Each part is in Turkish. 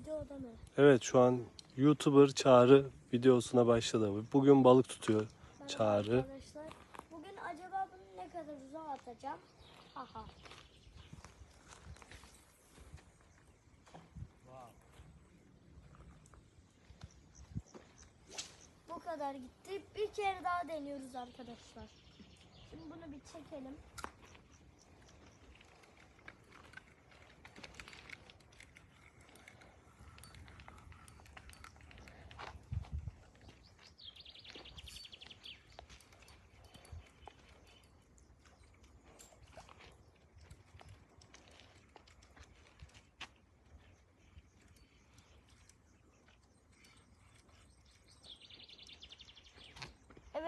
videoda mı? Evet şu an YouTuber Çağrı videosuna başladı. Bugün balık tutuyor Merhaba Çağrı. Arkadaşlar. Bugün acaba bunu ne kadar uzağa atacağım? Aha. Bu kadar gitti. Bir kere daha deniyoruz arkadaşlar. Şimdi bunu bir çekelim.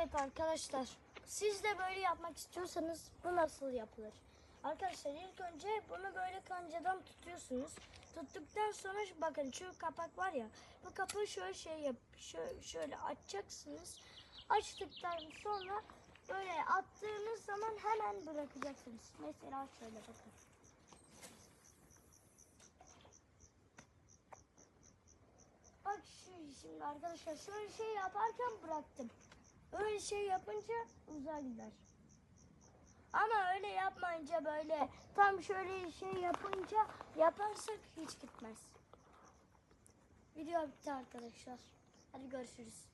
Evet arkadaşlar. Siz de böyle yapmak istiyorsanız bu nasıl yapılır? Arkadaşlar ilk önce bunu böyle kancadan tutuyorsunuz. Tuttuktan sonra bakın şu kapak var ya. Bu kapağı şöyle şey yap, şöyle, şöyle açacaksınız. Açtıktan sonra böyle attığınız zaman hemen bırakacaksınız. Mesela şöyle bakın. Bak şu şimdi arkadaşlar şöyle şey yaparken bıraktım. Öyle şey yapınca uzağa gider. Ama öyle yapmayınca böyle tam şöyle şey yapınca yaparsak hiç gitmez. Video bitti arkadaşlar. Hadi görüşürüz.